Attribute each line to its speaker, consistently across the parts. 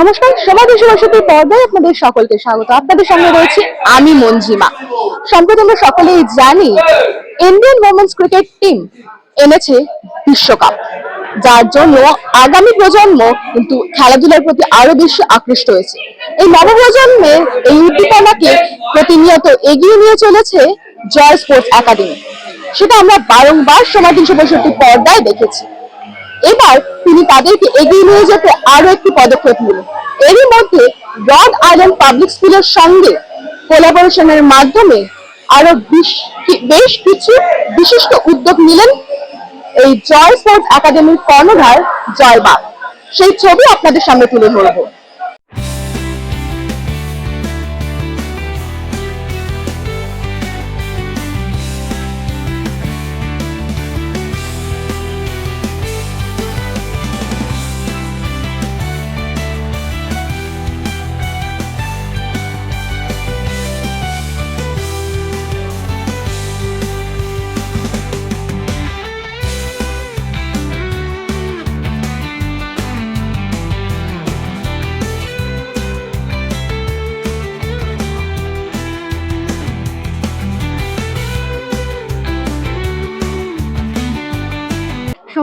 Speaker 1: নমস্কার, সমাজ সরস্বতী পর্দায় আপনাদের সকলকে স্বাগত। আপনাদের সঙ্গে রয়েছে আমি মঞ্জিমা। সম্প্রতি আমরা সকলেই জানি ইন্ডিয়ান ওমেন্স ক্রিকেট টিম এনেছে বিশ্বকাপ, যার জন্য আগামী প্রজন্ম কিন্তু খেলাধুলার প্রতি আরও বেশি আকৃষ্ট হয়েছে। এই নবপ্রজন্মের এই উদ্দীপনাকে প্রতিনিয়ত এগিয়ে নিয়ে চলেছে জয় স্পোর্টস একাডেমি। সেটা আমরা বারংবার সময় তিনশো পঁয়ষট্টি পর্দায় দেখেছি। এবার তিনি তাদেরকে এগিয়ে নিয়ে যেতে আরও একটি পদক্ষেপ নিলেন। এরই মধ্যে রড আইল্যান্ড পাবলিক স্কুলের সঙ্গে কোলাবোরেশনের মাধ্যমে আরও বিশ- বেশ কিছু বিশিষ্ট উদ্যোগ নিলেন এই জয় স্পোর্টস একাডেমির কর্ণধার জয় বাগ সেই ছবি আপনাদের সামনে তুলে ধরবো।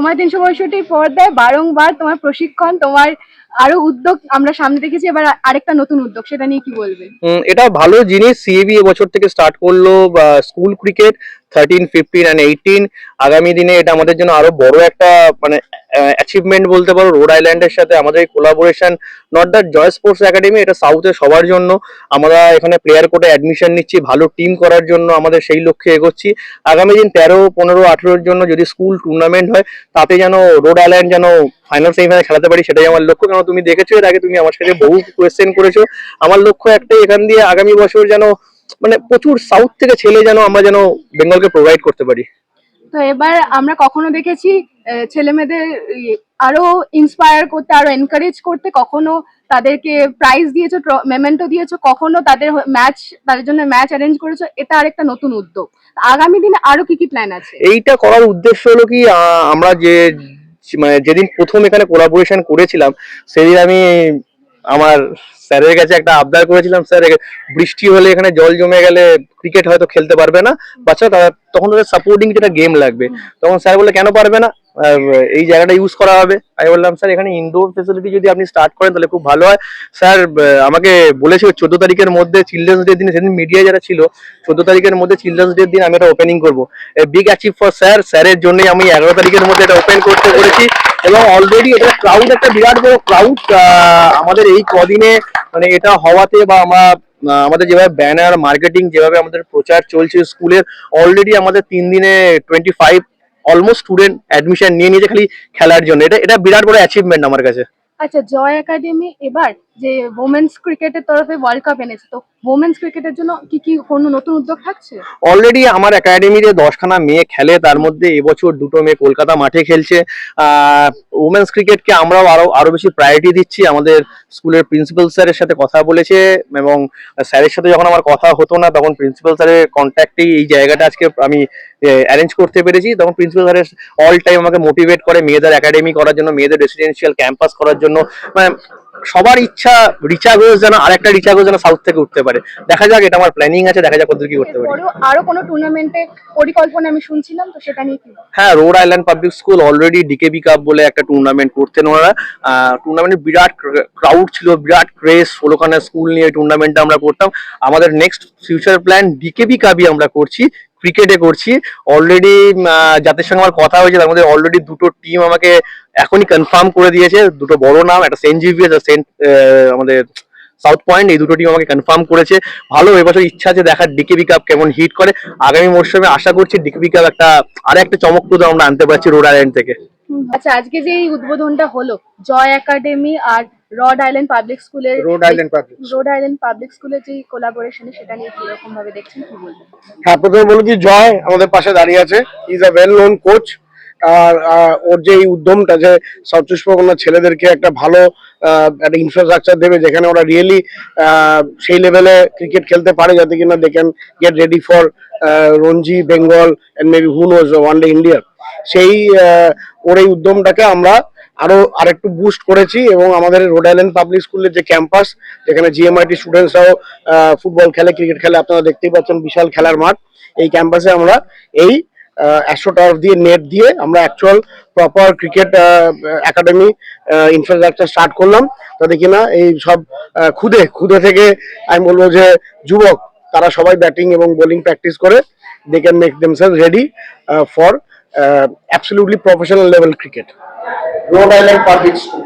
Speaker 1: সময় তিনশো পঁয়ষট্টি পর্দায় বারংবার তোমার প্রশিক্ষণ, তোমার আরও উদ্যোগ আমরা সামনে দেখেছি, এবার আরেকটা নতুন উদ্যোগ, সেটা নিয়ে কি বলবে?
Speaker 2: এটা ভালো জিনিস সিএবি এবছর থেকে স্টার্ট করল school cricket thirteen fifteen and eighteen আগামী দিনে এটা আমাদের জন্য আরও বড় একটা মানে অ্যাচিভমেন্ট বলতে পারো রোড আইল্যান্ডের সাথে। আমাদের এই collaboration not that Joy sports academy এটা সাউথে সবার জন্য। আমরা এখানে প্লেয়ার কোর্টে অ্যাডমিশন নিচ্ছি, ভালো টিম করার জন্য আমাদের সেই লক্ষ্যে এগোচ্ছি। আগামী দিন তেরো, পনেরো, আঠেরোর জন্য যদি স্কুল টুর্নামেন্ট হয়, তাতে যেন রোড আইল্যান্ড যেন ফাইনাল সেমিফাইনাল খেলাতে পারি, সেটাই আমার লক্ষ্য। কেন তুমি দেখেছ এর আগে, তুমি আমার সাথে বহু কোয়েশ্চেন করেছ। আমার লক্ষ্য একটাই, এখান দিয়ে আগামী বছর যেন মানে প্রচুর সাউথ থেকে ছেলে যেন আমরা যেন বেঙ্গলকে প্রোভাইড করতে পারি।
Speaker 1: তো এবার আমরা কখনো দেখেছি ছেলে মেয়েদের আরও ইন্সপায়ার করতে আরও এনকারেজ করতে কখনো তাদেরকে প্রাইজ দিয়েছ মেমেন্টো দিয়েছ কখনো তাদের ম্যাচ তাদের জন্য ম্যাচ অ্যারেঞ্জ করেছ এটা আরেকটা নতুন উদ্যোগ। আগামী দিনে আরও কি কি প্ল্যান আছে?
Speaker 2: এইটা করার উদ্দেশ্য হলো কি আমরা যে মানে যেদিন প্রথম এখানে কোলাবোরেশন করেছিলাম সেদিন আমি আমার স্যারের কাছে একটা আবদার করেছিলাম, স্যার বৃষ্টি হলে এখানে জল জমে গেলে ক্রিকেট হয়তো খেলতে পারবে না। বাচ্চা তখন তাদের সাপোর্টিং যেটা গেম লাগবে। তখন স্যার বলে কেন পারবে না? এই জায়গাটা ইউজ করা হবে। আমি বললাম, স্যার, এখানে ইনডোর ফেসিলিটি যদি আপনি স্টার্ট করেন, তাহলে খুব ভালো হয়। স্যার আমাকে বলেছিল চোদ্দ তারিখের মধ্যে চিলড্রেন্স ডে দিন। সেদিন মিডিয়া যারা ছিল, চোদ্দ তারিখের মধ্যে চিলড্রেন্স ডে দিন আমি এটা ওপেনিং করব। Big achieve for sir. স্যারের জন্যই আমি এগারো তারিখের মধ্যে এটা ওপেন করতে পেরেছি এবং অলরেডি এটা ক্রাউড একটা বিরাট বড় ক্রাউড আমাদের এই কদিনে মানে এটা হওয়াতে বা আমরা আমাদের যেভাবে ব্যানার মার্কেটিং যেভাবে আমাদের প্রচার চলছে স্কুলের অলরেডি আমাদের তিন দিনে twenty five almost student admission নিয়ে নিয়েছে খালি খেলার জন্য। এটা এটা বিরাট বড় অ্যাচিভমেন্ট আমার কাছে।
Speaker 1: আচ্ছা জয় একাডেমি এবার যে ওমেন্স ক্রিকেটের তরফে ওয়ার্ল্ড কাপ এনেছে। তো ওমেন্স ক্রিকেটের জন্য কি কি কোনো নতুন উদ্যোগ থাকছে?
Speaker 2: অলরেডি আমার একাডেমিতে দশখানা মেয়ে খেলে, তার মধ্যে এবছর দুটো মেয়ে কলকাতা মাঠে খেলছে। ওমেন্স ক্রিকেটকে আমরাও আরও আরও বেশি প্রায়োরিটি দিচ্ছি। আমাদের স্কুলের প্রিন্সিপাল স্যারের সাথে কথা বলেছে এবং স্যারের সাথে যখন আমার কথা হতো না, তখন প্রিন্সিপাল স্যারের কন্ট্যাক্টেই এই জায়গাটা আজকে আমি অ্যারেঞ্জ করতে পেরেছি। তখন প্রিন্সিপাল স্যারের অল টাইম আমাকে মোটিভেট করে মেয়েদের একাডেমি করার জন্য, মেয়েদের রেসিডেন্সিয়াল ক্যাম্পাস করার জন্য। মানে সবার ইচ্ছা রিচা ঘোষ যেন আরেকটা রিচা ঘোষ যেন সাউথ থেকে উঠতে পারে। দেখা যাক এটা আমার প্ল্যানিং আছে দেখা যাক কত কি করতে পারি।
Speaker 1: আরও কোনো টুর্নামেন্টে পরিকল্পনা আমি শুনছিলাম তো সেটা নিয়ে কি?
Speaker 2: হ্যাঁ Rhode Island public school already DKB cup বলে একটা টুর্নামেন্ট করতেন ওনারা। টুর্নামেন্টে বিরাট ক্রাউড ছিল বিরাট ক্রেজ ষোলোখানা স্কুল নিয়ে টুর্নামেন্টটা আমরা করতাম। আমাদের নেক্সট ফিউচার প্ল্যান ডিকেবি কাপই আমরা করছি। ক্রিকেটে করছি। অলরেডি যাদের সঙ্গে আমার কথা হয়েছে, তার মধ্যে অলরেডি দুটো টিম আমাকে এখনই কনফার্ম করে দিয়েছে। দুটো বড় নাম, একটা সেন্ট জিভিয়াস আর সেন্ট আমাদের সাউথ পয়েন্ট এই দুটো টিম আমাকে কনফার্ম করেছে। ভালো, এবছর ইচ্ছা আছে দেখার। ডিকেবি কাপ কেমন হিট করে। আগামী মরশুমে আশা করছি ডিকেবি কাপ একটা আর একটা চমকপ্রদ আমরা আনতে পারছি রোড আইল্যান্ড থেকে।
Speaker 1: আচ্ছা আজকে যে এই উদ্বোধনটা হলো, জয় একাডেমি আর রড আইল্যান্ড পাবলিক স্কুলের
Speaker 3: Rhode Island public
Speaker 1: Rhode Island public স্কুলের যে কোলাবোরেশন সেটা নিয়ে কীরকম ভাবে দেখছেন কি বলবেন?
Speaker 3: হ্যাঁ প্রথমে বলি যে জয় আমাদের পাশে দাঁড়িয়ে আছে। Is a well known coach আর ওর যে এই উদ্যমটা যে সাউথ চব্বিশ পরগনার ছেলেদেরকে একটা ভালো একটা ইনফ্রাস্ট্রাকচার দেবে যেখানে ওরা রিয়েলি সেই লেভেলে ক্রিকেট খেলতে পারে যাতে কিনা they can get ready for Ranji Bengal and maybe who knows one day India সেই ওর এই উদ্যমটাকে আমরা আরও আরেকটু বুস্ট করেছি এবং আমাদের রোড আইল্যান্ড পাবলিক স্কুলের যে ক্যাম্পাস যেখানে জিএমআইটি স্টুডেন্টসরাও ফুটবল খেলে ক্রিকেট খেলে, আপনারা দেখতেই পাচ্ছেন বিশাল খেলার মাঠ। এই ক্যাম্পাসে আমরা এই একশো টার্ফ দিয়ে নেট দিয়ে আমরা actual proper cricket academy infrastructure start করলাম। তাতে কিনা এই সব খুদে খুদে থেকে আমি বলব যে যুবক, তারা সবাই ব্যাটিং এবং বোলিং প্র্যাকটিস করে। They can make themselves ready for absolutely professional level cricket
Speaker 4: Rhode Island public school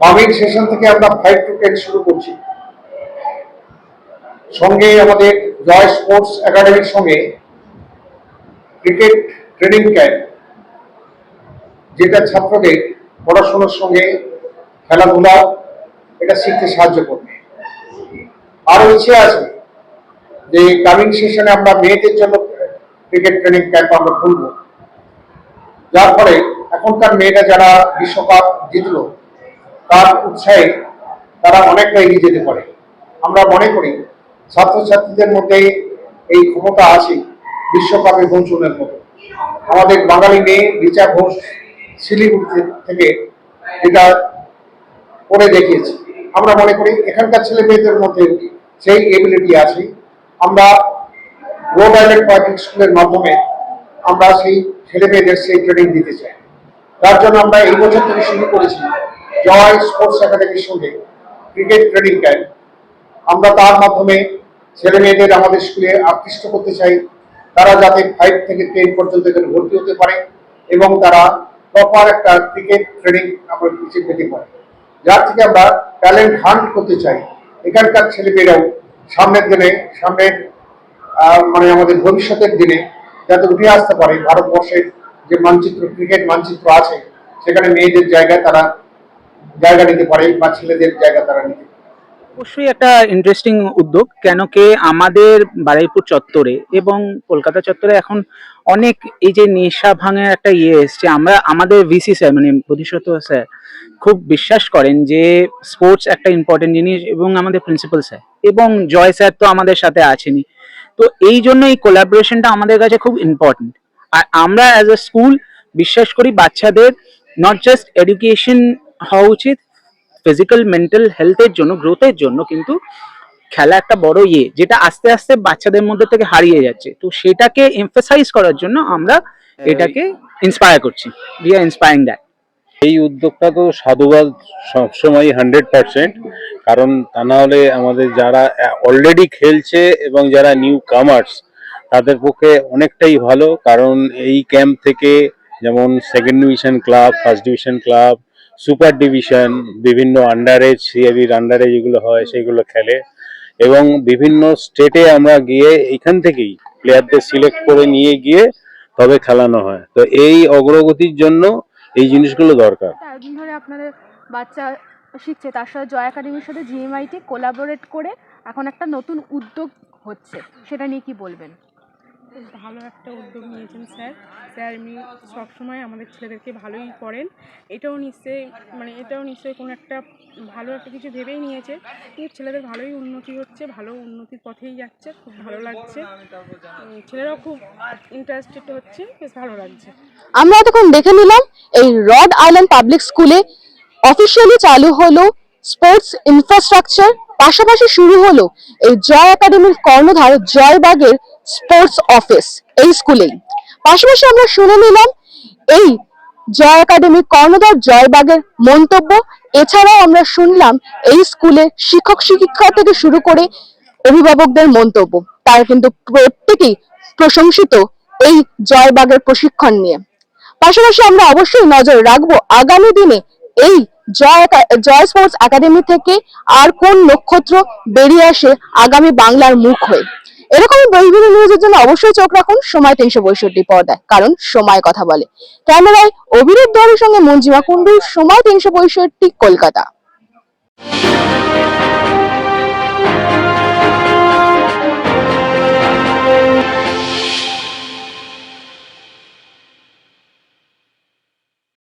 Speaker 4: public session থেকে আমরা ফাইভ টু টেন শুরু করছি। সঙ্গে আমাদের জয় স্পোর্টস একাডেমির সঙ্গে ক্রিকেট ট্রেনিং ক্যাম্প যেটা ছাত্রদের পড়াশোনার সঙ্গে খেলাধুলা, এটা শিখতে সাহায্য করবে। আরও ইচ্ছে আছে যে কামিং সেশনে আমরা মেয়েদের জন্য ক্রিকেট ট্রেনিং ক্যাম্প আমরা খুলবো। যার ফলে এখনকার মেয়েরা যারা বিশ্বকাপ জিতলো, তার উৎসাহে তারা অনেকটা এগিয়ে যেতে পারে। আমরা মনে করি ছাত্রছাত্রীদের মধ্যে এই ক্ষমতা আছে বিশ্বকাপে পৌঁছনের মতো। আমাদের বাঙালি মেয়ে রিচা ঘোষ শিলিগুড়ি থেকে যেটা করে দেখিয়েছে। আমরা মনে করি এখানকার ছেলে মেয়েদের মধ্যে সেই এবিলিটি আছে। আমরা রোড আইল্যান্ড পাবলিক স্কুলের মাধ্যমে আমরা সেই ছেলে মেয়েদের সেই ট্রেনিং দিতে চাই। তার জন্য আমরা এই বছর থেকে শুরু করেছি জয় স্পোর্টস একাডেমির সঙ্গে ক্রিকেট ট্রেনিং ক্যাম্প আমরা তার মাধ্যমে ছেলে মেয়েদের আমাদের স্কুলে আকৃষ্ট করতে চাই। তারা যাতে ফাইভ থেকে টেন পর্যন্ত এখানে ভর্তি হতে পারে এবং তারা প্রপার একটা ক্রিকেট ট্রেনিং আমরা পিছিয়ে পেতে পারে। যার থেকে আমরা ট্যালেন্ট হান্ট করতে চাই। এখানকার ছেলেমেয়েরাও সামনের দিনে, সামনের মানে আমাদের ভবিষ্যতের দিনে যাতে উঠে আসতে পারে। ভারতবর্ষের যে মানচিত্র, ক্রিকেট মানচিত্র আছে, সেখানে মেয়েদের জায়গায় তারা জায়গা নিতে পারে বা ছেলেদের জায়গা তারা নিতে পারে।
Speaker 5: অবশ্যই একটা ইন্টারেস্টিং উদ্যোগ, কেন কে আমাদের বারুইপুর চত্বরে এবং কলকাতা চত্বরে এখন অনেক এই যে নেশা ভাঙের একটা ইয়ে এসছে, আমরা, আমাদের ভিসি স্যার মানে বোধিসত্ত্ব স্যার খুব বিশ্বাস করেন যে স্পোর্টস একটা ইম্পর্টেন্ট জিনিস এবং আমাদের প্রিন্সিপাল স্যার এবং জয় স্যার তো আমাদের সাথে আছেনই। তো এই জন্য এই কোলাবোরেশনটা আমাদের কাছে খুব ইম্পর্টেন্ট আর আমরা অ্যাজ আ স্কুল বিশ্বাস করি বাচ্চাদের নট জাস্ট এডুকেশন হওয়া উচিত ফিজিক্যাল মেন্টাল হেলথের জন্য গ্রোথের জন্য কিন্তু খেলা একটা বড় ইয়ে যেটা আস্তে আস্তে বাচ্চাদের মধ্যে থেকে হারিয়ে যাচ্ছে। তো সেটাকে এমফাসাইজ করার জন্য আমরা এটাকে ইন্সপায়ার করছি। উই আর ইন্সপায়ারিং দ্যাট
Speaker 6: এই উদ্যোগটা তো সাধুবাদ সবসময় হান্ড্রেড পার্সেন্ট কারণ তা না হলে আমাদের যারা অলরেডি খেলছে এবং যারা নিউ কামার্স তাদের পক্ষে অনেকটাই ভালো কারণ এই ক্যাম্প থেকে যেমন second division club first division club super division, বিভিন্ন আন্ডার এজ সিএবির আন্ডার যেগুলো হয়, সেগুলো খেলে। এবং বিভিন্ন স্টেটে আমরা গিয়ে এখান থেকেই প্লেয়ারদের সিলেক্ট করে নিয়ে গিয়ে তবে খেলানো হয়। তো এই অগ্রগতির জন্য এই জিনিসগুলো দরকার।
Speaker 1: ধরে আপনাদের বাচ্চা শিখছে, তার সাথে জয় একাডেমির সাথে জিএমআইটি কোলাবোরেট করে এখন একটা নতুন উদ্যোগ হচ্ছে। সেটা নিয়ে কি বলবেন?
Speaker 7: বেশ ভালো একটা উদ্যোগ নিয়েছেন স্যার। স্যার এমনি সবসময় আমাদের ছেলেদেরকে ভালোই করেন। এটাও নিশ্চয়ই মানে এটাও নিশ্চয়ই কোনো একটা ভালো একটা কিছু ভেবেই নিয়েছে। কিন্তু ছেলেদের ভালোই উন্নতি হচ্ছে, ভালো উন্নতির পথেই যাচ্ছে, খুব ভালো লাগছে। ছেলেরাও খুব ইন্টারেস্টেড হচ্ছে, বেশ ভালো লাগছে।
Speaker 1: আমরা এতক্ষণ দেখে নিলাম, এই রড আইল্যান্ড পাবলিক স্কুলে অফিসিয়ালি চালু হলো স্পোর্টস ইনফ্রাস্ট্রাকচার পাশাপাশি শুরু হলো এই জয় একাডেমির কর্ণধার জয়বাগের স্পোর্টস অফিস এই স্কুলেই। পাশাপাশি আমরা শুনে নিলাম এই জয় একাডেমি কর্ণধার জয়বাগের মন্তব্য। এছাড়াও আমরা শুনলাম এই স্কুলে শিক্ষক শিক্ষিকা থেকে শুরু করে অভিভাবকদের মন্তব্য। তারা কিন্তু প্রত্যেকেই প্রশংসিত এই জয়বাগের প্রশিক্ষণ নিয়ে। পাশাপাশি আমরা অবশ্যই নজর রাখব আগামী দিনে এই জয় জয় স্পোর্টস একাডেমি থেকে আর কোন নক্ষত্র বেরিয়ে আসে আগামী বাংলার মুখ হয়ে। এরকম বইগুলো নিউজের জন্য অবশ্যই চোখ রাখুন, সময় তিনশো পঁয়ষট্টি পর্দায় কারণ সময় কথা বলে। ক্যামেরায় অভিরূপ দলের সঙ্গে মঞ্জিমা কুণ্ডু, সময় তিনশো পঁয়ষট্টি কলকাতা।